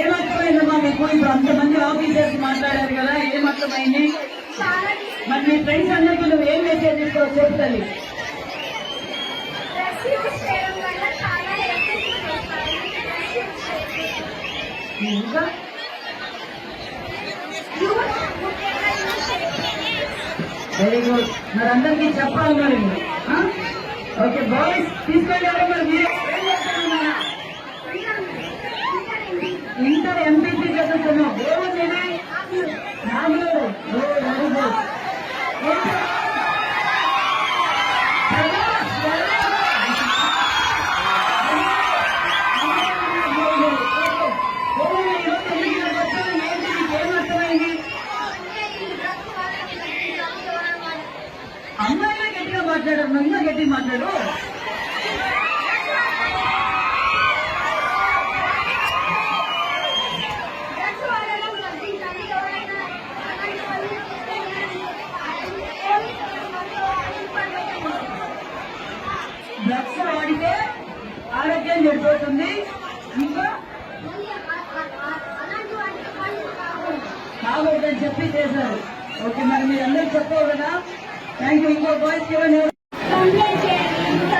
ఏమర్థమైందమ్మా మీకు ఇప్పుడు అంతమంది ఆఫీసర్స్ మాట్లాడారు కదా ఏమర్థమైంది? మరి మీ ఫ్రెండ్స్ అందరికీ నువ్వు ఏం మెసేజ్ ఇస్తావు చెప్పు ఇంకా వెరీ గుడ్ మరి అందరికీ చెప్పాలి మరి ఓకే బాయ్స్ తీసుకెళ్ళారు మరి మీరు. చేస్తే డ్రగ్స్ వాడితే ఆరోగ్యం చెడిపోతుంది. ఇంకా అలాంటి కాకూడదని చెప్పి చేశారు. ఓకే మరి మీరు అందరూ చెప్పవు కదా. థ్యాంక్ యూ ఇంకో బాయ్స్ ఇవ్వండి కంప్లైంట్ చేయాలి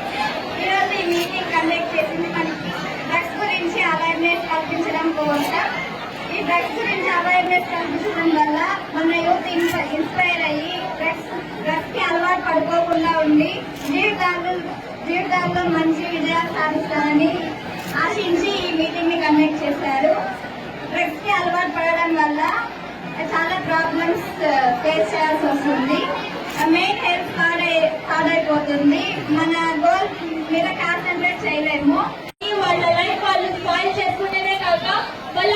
డ్రగ్స్ గురించి అవేర్నెస్ కల్పించడం వల్ల మన యూత్ ఇన్స్పైర్ అయ్యి డ్రగ్స్ డ్రగ్స్కి అలవాటు పడిపోకుండా ఉండి జీవితాలు జీవితాల్లో మంచి విజయాలు సాధిస్తామని ఆశించి ఈ మీటింగ్ని కండక్ట్ చేశారు. డ్రగ్స్కి అలవాటు పడడం వల్ల చాలా ప్రాబ్లమ్స్ ఫేస్ uh, చేయాల్సి వస్తుంది. మెయిన్ హెల్త్ పాడై పాడైపోతుంది మన గోల్ మీద కాన్సన్ట్రేట్ చేయలేము. వాళ్ళ లైఫ్ వాళ్ళు స్పాయిల్ చేసుకునేదే కాక వాళ్ళ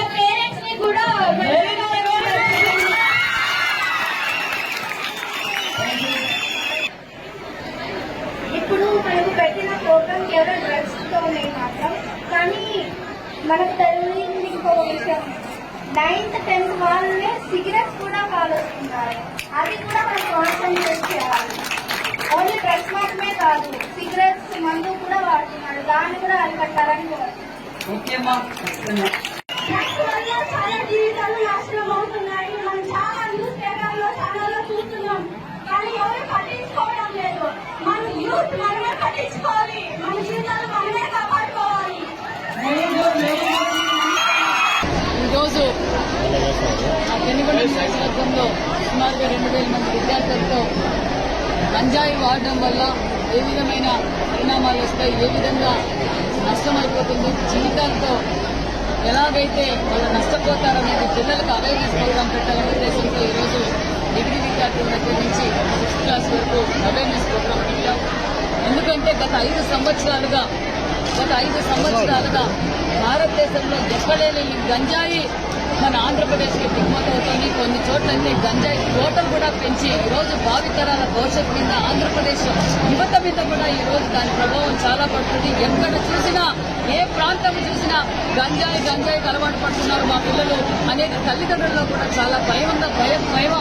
ఇప్పుడు మనకు పెట్టిన ప్రోగ్రామ్ కేవలం డ్రగ్స్ తోనే మాత్రం కానీ మనకు తెలియదు ఇంకో విషయం. నైన్త్ టెన్త్ వాళ్ళనే సిగరెట్స్ కూడా కాలుస్తున్నారు అది కూడా మనం కాన్సన్ట్రేట్ చేయాలి. ఓన్లీ డ్రగ్స్ మాత్రమే కాదు సిగరెట్స్ మందు కూడా వాడుతున్నారు. దాన్ని కూడా అరికట్టాలని కోరుతున్నాను ఆ పెనుగొండ నియోజకవర్గంలో సుమారుగా రెండు వేల మంది విద్యార్థులతో గంజాయి వాడడం వల్ల ఏ విధమైన పరిణామాలు వస్తాయి ఏ విధంగా నష్టమైపోతుంది జీవితాలతో ఎలాగైతే వాళ్ళు నష్టపోతారనేది పిల్లలకు అవేర్నెస్ ప్రోగ్రాం పెట్టాలనే ఉద్దేశంతో ఈరోజు డిగ్రీ విద్యార్థుల దగ్గర నుంచి సిక్స్త్ క్లాస్ వరకు అవేర్నెస్ ప్రోగ్రాం పెట్టాం. ఎందుకంటే గత ఐదు సంవత్సరాలుగా గత ఐదు సంవత్సరాలుగా భారతదేశంలో ఎక్కడేని లేని గంజాయి మన ఆంధ్రప్రదేశ్కి దిగుమతి అవుతుంది. కొన్ని చోట్లన్నీ గంజాయి తోటలు కూడా పెంచి ఈ రోజు భావితరాల భవిష్యత్తు మీద ఆంధ్రప్రదేశ్ యువత మీద కూడా ఈ రోజు దాని ప్రభావం చాలా పడుతుంది. ఎక్కడ చూసినా ఏ ప్రాంతం చూసినా గంజాయి గంజాయికి అలవాటు పడుతున్నారు మా పిల్లలు. అనేది తల్లిదండ్రుల్లో కూడా చాలా భయం భయం భయం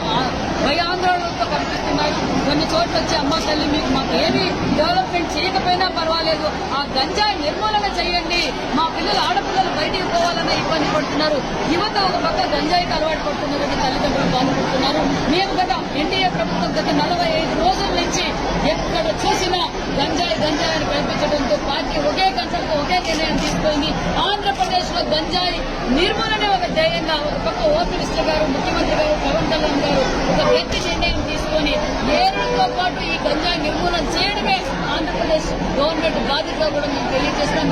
భయాందోళనలతో కనిపిస్తున్నారు కొన్ని చోట్ల వచ్చి అమ్మ తల్లి మీకు మాకు ఏమీ డెవలప్మెంట్ చేయకపోయినా పర్వాలేదు. ఆ గంజాయి నిర్మూలన చేయండి. మా పిల్లలు ఆడపిల్లలు బయటికి పోవాలన్న ఇబ్బంది పడుతున్నారు. యువత ఒక పక్క గంజాయికి అలవాటు పడుతున్నటువంటి తల్లిదండ్రులు బాధపడుతున్నారు మేము గత ఎన్డీఏ ప్రభుత్వం గత నలభై ఐదు రోజుల నుంచి ఎక్కడ చూసినా గంజాయి గంజాయి అని కల్పించడంతో పార్టీ ఒకే కంచంతో ఒకే నిర్ణయం తీసుకుంది ఆంధ్రప్రదేశ్లో గంజాయి నిర్మూలనే ఒక ధ్యేయంగా ఒక పక్క ఓపీ మినిస్టర్ గారు ముఖ్యమంత్రి గారు పవన్ కళ్యాణ్ గారు ఒక గట్టి నిర్ణయం తీసుకొని ఏళ్ళతో పాటు ఈ గంజాయి నిర్మూలన చేయడమే ఆంధ్రప్రదేశ్ గవర్నమెంట్ బాధ్యతగా కూడా మేము తెలియజేస్తున్నాం.